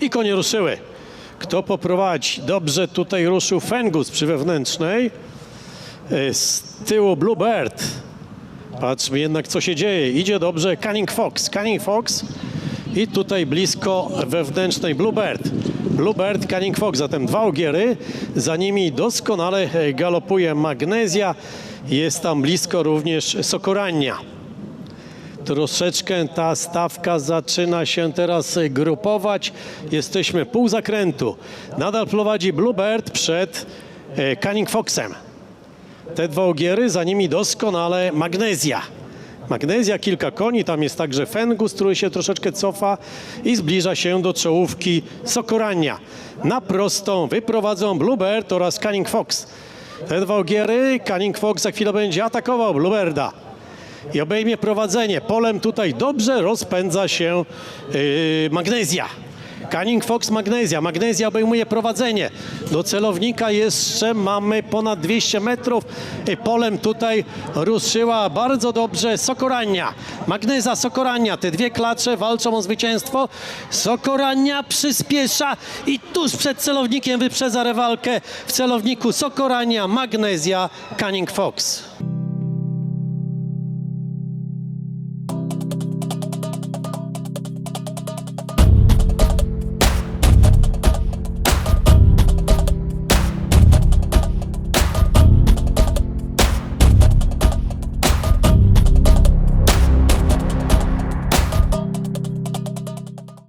i konie ruszyły. Kto poprowadzi? Dobrze tutaj ruszył Fengus przy wewnętrznej. E, Z tyłu Bluebird. Patrzmy jednak co się dzieje. Idzie dobrze Cunning Fox. Cunning Fox i tutaj blisko wewnętrznej Bluebird. Bluebird, Cunning Fox, zatem dwa ogiery. Za nimi doskonale galopuje Magnezja. Jest tam blisko również Sokorania. Troszeczkę ta stawka zaczyna się teraz grupować. Jesteśmy pół zakrętu. Nadal prowadzi Bluebird przed e, Cunning Foxem. Te dwa ogiery, za nimi doskonale magnezja. Magnezja, kilka koni, tam jest także Fengus, który się troszeczkę cofa i zbliża się do czołówki Sokorania. Na prostą wyprowadzą Bluebird oraz Cunning Fox. Te dwa ogiery, Cunning Fox za chwilę będzie atakował Bluebirda i obejmie prowadzenie. Polem tutaj dobrze rozpędza się yy, magnezja. Cunning Fox Magnezja. Magnezja obejmuje prowadzenie. Do celownika jeszcze mamy ponad 200 metrów. Yy, Polem tutaj ruszyła bardzo dobrze Sokorania. Magneza, Sokorania. Te dwie klacze walczą o zwycięstwo. Sokorania przyspiesza i tuż przed celownikiem wyprzedza rywalkę w celowniku Sokorania, Magnezja, Cunning Fox.